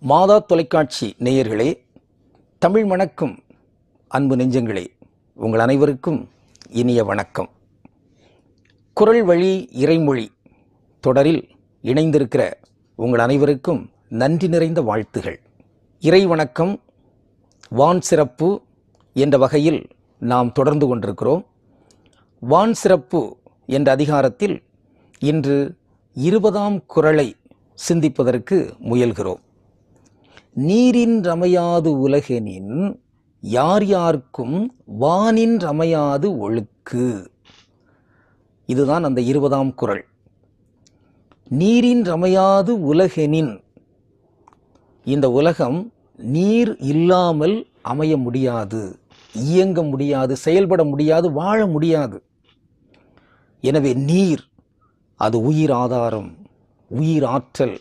மாதா தொலைக்காட்சி நேயர்களே தமிழ் வணக்கம் அன்பு நெஞ்சங்களே உங்கள் அனைவருக்கும் இனிய வணக்கம். குரல் வழி இறைமொழி தொடரில் இணைந்திருக்கிற உங்கள் அனைவருக்கும் நன்றி நிறைந்த வாழ்த்துகள். இறை வணக்கம் வான் சிறப்பு என்ற வகையில் நாம் தொடர்ந்து கொண்டிருக்கிறோம். வான் சிறப்பு என்ற அதிகாரத்தில் இன்று இருபதாம் குறளை சிந்திப்பதற்கு முயல்கிறோம். நீரின் ரமையாது உலகெனின் யார் யாருக்கும் வானின் ரமையாது ஒழுக்கு. இதுதான் அந்த இருபதாம் குறள் நீரின் ரமையாது உலகெனின். இந்த உலகம் நீர் இல்லாமல் அமைய முடியாது இயங்க முடியாது செயல்பட முடியாது வாழ முடியாது. எனவே நீர் அது உயிர் ஆதாரம் உயிர் ஆற்றல்.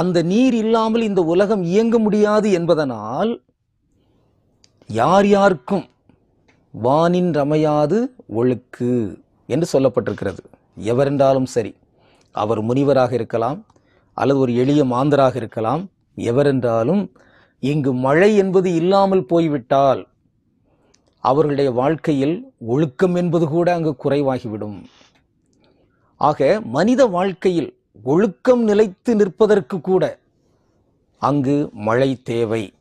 அந்த நீர் இல்லாமல் இந்த உலகம் இயங்க முடியாது என்பதனால் யார் யாருக்கும் வானின் ரமையாது ஒழுக்கு என்று சொல்லப்பட்டிருக்கிறது. எவரென்றாலும் சரி அவர் முனிவராக இருக்கலாம் அல்லது ஒரு எளிய மாந்தராக இருக்கலாம் எவரென்றாலும் இங்கு மழை என்பது இல்லாமல் போய்விட்டால் அவர்களுடைய வாழ்க்கையில் ஒழுக்கம் என்பது கூட அங்கு குறைவாகிவிடும். ஆக மனித வாழ்க்கையில் ஒழுக்கம் நிலைத்து நிற்பதற்கு கூட அங்கு மழை தேவை.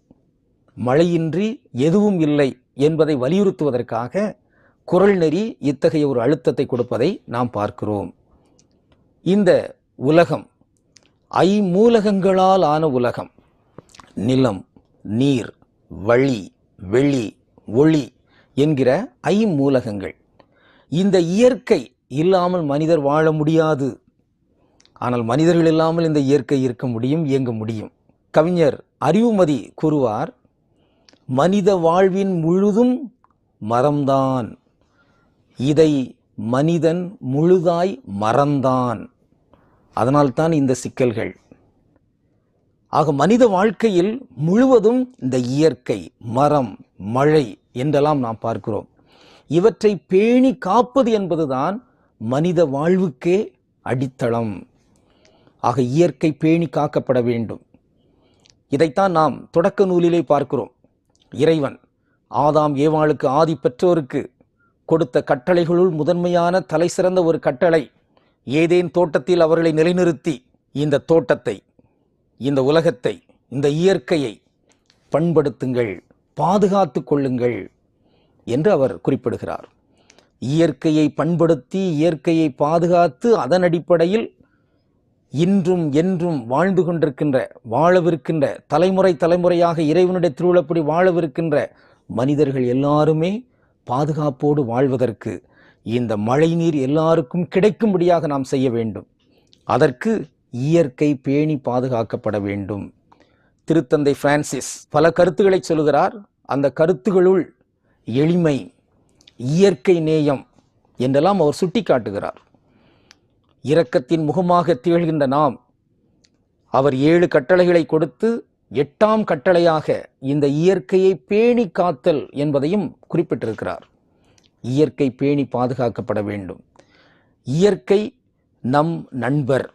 மழையின்றி எதுவும் இல்லை என்பதை வலியுறுத்துவதற்காக குரல் நெறி இத்தகைய ஒரு அழுத்தத்தை கொடுப்பதை நாம் பார்க்கிறோம். இந்த உலகம் ஐமூலகங்களால் ஆன உலகம் நிலம் நீர் வழி வெளி ஒளி என்கிற ஐமூலகங்கள். இந்த இயற்கை இல்லாமல் மனிதர் வாழ முடியாது. ஆனால் மனிதர்கள் இல்லாமல் இந்த இயற்கை இருக்க முடியும் இயங்க முடியும். கவிஞர் அறிவுமதி கூறுவார் மனித வாழ்வின் முழுதும் மரம்தான். இதை மனிதன் முழுதாய் மறந்தான். அதனால்தான் இந்த சிக்கல்கள். ஆக மனித வாழ்க்கையில் முழுவதும் இந்த இயற்கை மரம் மழை என்றெல்லாம் நாம் பார்க்கிறோம். இவற்றை பேணி காப்பது என்பதுதான் மனித வாழ்வுக்கே அடித்தளம். ஆக இயற்கை பேணி காக்கப்பட வேண்டும். இதைத்தான் நாம் தொடக்க நூலிலே பார்க்கிறோம். இறைவன் ஆதாம் ஏவாளுக்கு ஆதி பெற்றோருக்கு கொடுத்த கட்டளைகளுள் முதன்மையான தலை சிறந்த ஒரு கட்டளை ஏதேன் தோட்டத்தில் அவர்களை நிலைநிறுத்தி இந்த தோட்டத்தை இந்த உலகத்தை இந்த இயற்கையை பண்படுத்துங்கள் பாதுகாத்து கொள்ளுங்கள் என்று அவர் குறிப்பிடுகிறார். இயற்கையை பண்படுத்தி இயற்கையை பாதுகாத்து அதன் அடிப்படையில் இன்றும் என்றும் வாழ்ந்து கொண்டிருக்கின்ற வாழவிருக்கின்ற தலைமுறை தலைமுறையாக இறைவனுடைய திருவிழப்படி வாழவிருக்கின்ற மனிதர்கள் எல்லாருமே பாதுகாப்போடு வாழ்வதற்கு இந்த மழைநீர் எல்லாருக்கும் கிடைக்கும்படியாக நாம் செய்ய வேண்டும். அதற்கு இயற்கை பேணி பாதுகாக்கப்பட வேண்டும். திருத்தந்தை பிரான்சிஸ் பல கருத்துக்களை சொல்கிறார். அந்த கருத்துகளுள் எளிமை இயற்கை நேயம் என்றெல்லாம் அவர் சுட்டிக்காட்டுகிறார். இரக்கத்தின் முகமாக திகழ்கின்ற நாம். அவர் ஏழு கட்டளைகளை கொடுத்து எட்டாம் கட்டளையாக இந்த இயற்கையை பேணி காத்தல் என்பதையும் குறிப்பிட்டிருக்கிறார். இயற்கை பேணி பாதுகாக்கப்பட வேண்டும். இயற்கை நம் நண்பர்.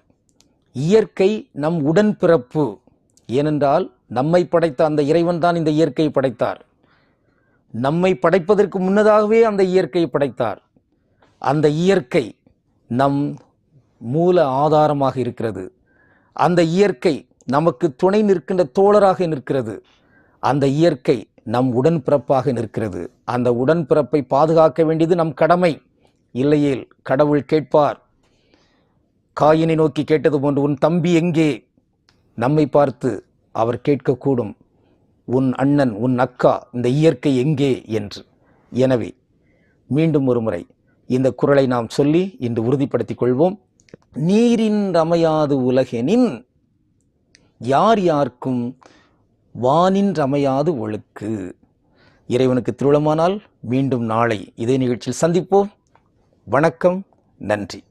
இயற்கை நம் உடன்பிறப்பு ஏனென்றால் நம்மை படைத்த அந்த இறைவன் தான் இந்த இயற்கையை படைத்தார். நம்மை படைப்பதற்கு முன்னதாகவே அந்த இயற்கையை படைத்தார். அந்த இயற்கை நம் மூல ஆதாரமாக இருக்கிறது. அந்த இயற்கை நமக்கு துணை நிற்கின்ற தோழராக நிற்கிறது. அந்த இயற்கை நம் உடன்பிறப்பாக நிற்கிறது. அந்த உடன்பிறப்பை பாதுகாக்க வேண்டியது நம் கடமை. இல்லையேல் கடவுள் கேட்பார். காயினை நோக்கி கேட்டது போன்று உன் தம்பி எங்கே? நம்மை பார்த்து அவர் கேட்கக்கூடும் உன் அண்ணன் உன் அக்கா இந்த இயற்கை எங்கே? என்று. எனவே மீண்டும் ஒரு முறை இந்த குரலை நாம் சொல்லி இன்று உறுதிப்படுத்திக் கொள்வோம். நீரின் ரமையாது உலகெனின் யார் யார்க்கும் வானின் ரமையாது ஒழுக்கு. இறைவனுக்கு திருளமானால் மீண்டும் நாளை இதே நிகழ்ச்சியில் சந்திப்போம். வணக்கம் நன்றி.